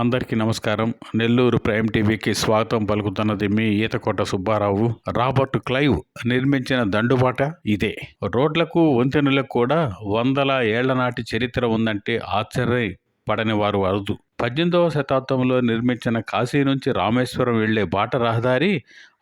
అందరికీ నమస్కారం. నెల్లూరు ప్రైమ్ టీవీకి స్వాగతం పలుకుతున్నది మీ ఈతకోట సుబ్బారావు. రాబర్ట్ క్లైవ్ నిర్మించిన దండుబాట ఇదే. రోడ్లకు వంతెనలకు కూడా వందల ఏళ్ళ నాటి చరిత్ర ఉందంటే ఆశ్చర్య పడని వారు అరుదు. పద్దెనిమిదవ శతాబ్దంలో నిర్మించిన కాశీ నుంచి రామేశ్వరం వెళ్ళే బాట రహదారి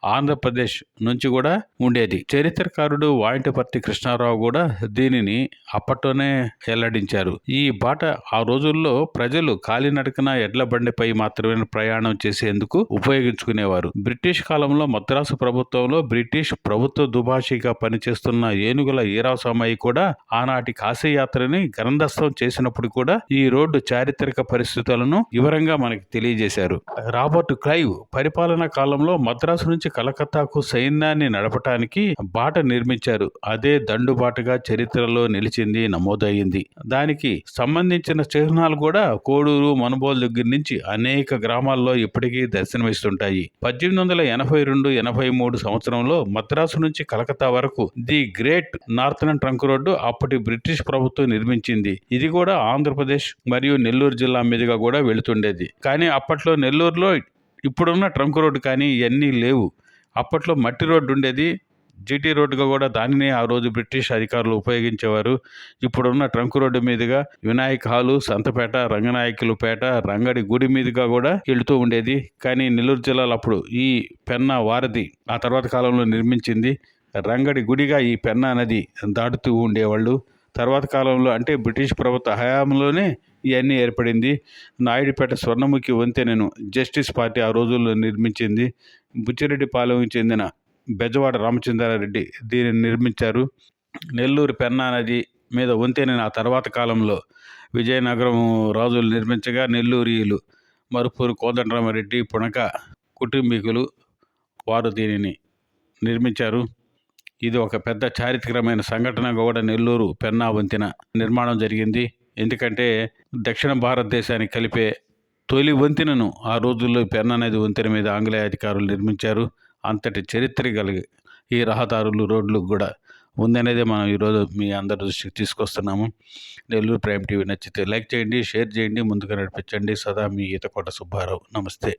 ఆంధ్రప్రదేశ్ నుంచి కూడా ఉండేది. చరిత్రకారుడు వాయింటపర్తి కృష్ణారావు కూడా దీనిని అప్పట్లోనే వెల్లడించారు. ఈ బాట ఆ రోజుల్లో ప్రజలు కాలినడకన ఎడ్ల బండిపై మాత్రమే ప్రయాణం చేసేందుకు ఉపయోగించుకునేవారు. బ్రిటిష్ కాలంలో మద్రాసు ప్రభుత్వంలో బ్రిటిష్ ప్రభుత్వ దుభాషిగా పనిచేస్తున్న ఏనుగుల ఈరాసామయ్య కూడా ఆనాటి కాశీయాత్రని గ్రంథస్థం చేసినప్పుడు కూడా ఈ రోడ్డు చారిత్రక పరిస్థితులను వివరంగా మనకి తెలియజేశారు. రాబర్ట్ క్లైవ్ పరిపాలనా కాలంలో మద్రాసు నుంచి కలకత్తాకు సైన్యాన్ని నడపటానికి బాట నిర్మించారు. అదే దండుబాటుగా చరిత్రలో నిలిచింది నమోదయ్యింది. దానికి సంబంధించిన చిహ్నాలు కూడా కోడూరు మనుబోల్ దగ్గర నుంచి అనేక గ్రామాల్లో ఇప్పటికీ దర్శనమిస్తుంటాయి. పద్దెనిమిది వందల ఎనభై రెండు ఎనభై మూడు సంవత్సరంలో మద్రాసు నుంచి కలకత్తా వరకు the great northern trunk road అప్పటి బ్రిటిష్ ప్రభుత్వం నిర్మించింది. ఇది కూడా ఆంధ్రప్రదేశ్ మరియు నెల్లూరు జిల్లా మీదుగా కూడా వెళుతుండేది. కానీ అప్పట్లో నెల్లూరులో ఇప్పుడున్న ట్రంక్ రోడ్డు కానీ ఇవన్నీ లేవు. అప్పట్లో మట్టి రోడ్డు ఉండేది. జీటీ రోడ్డుగా కూడా దానిని ఆ రోజు బ్రిటిష్ అధికారులు ఉపయోగించేవారు. ఇప్పుడున్న ట్రంక్ రోడ్డు మీదుగా వినాయక్ హాలు సంతపేట రంగనాయకులపేట రంగడి గుడి మీదుగా కూడా వెళుతూ ఉండేది. కానీ నెల్లూరు జిల్లాలో అప్పుడు ఈ పెన్న వారధి ఆ తర్వాత కాలంలో నిర్మించింది. రంగడి గుడిగా ఈ పెన్నా నది దాటుతూ ఉండేవాళ్ళు. తర్వాత కాలంలో అంటే బ్రిటిష్ ప్రభుత్వ హయాంలోనే ఇవన్నీ ఏర్పడింది. నాయుడుపేట స్వర్ణముఖి వంతెనను జస్టిస్ పార్టీ ఆ రోజుల్లో నిర్మించింది. బుచ్చిరెడ్డిపాలెం చెందిన బెజవాడ రామచంద్రారెడ్డి దీనిని నిర్మించారు. నెల్లూరు పెన్నా నది మీద వంతెనని ఆ తర్వాత కాలంలో విజయనగరం రాజులు నిర్మించగా నెల్లూరియులు మరుపూరు కోదండరామరెడ్డి పుణక కుటుంబీకులు వారు దీనిని నిర్మించారు. ఇది ఒక పెద్ద చారిత్రకమైన సంఘటనగా కూడా నెల్లూరు పెన్నా వంతెన నిర్మాణం జరిగింది. ఎందుకంటే దక్షిణ భారతదేశానికి కలిపే తొలి వంతెనను ఆ రోజుల్లో పెన్నా నది వంతెన మీద ఆంగ్లేయ అధికారులు నిర్మించారు. అంతటి చరిత్ర కలిగి ఈ రహదారులు రోడ్లు కూడా ఉందనేది మనం ఈరోజు మీ అందరి దృష్టికి తీసుకొస్తున్నాము. నెల్లూరు ప్రైమ్ టీవీ నచ్చితే లైక్ చేయండి షేర్ చేయండి ముందుగా నడిపించండి. సదా మీ ఈతకోట సుబ్బారావు. నమస్తే.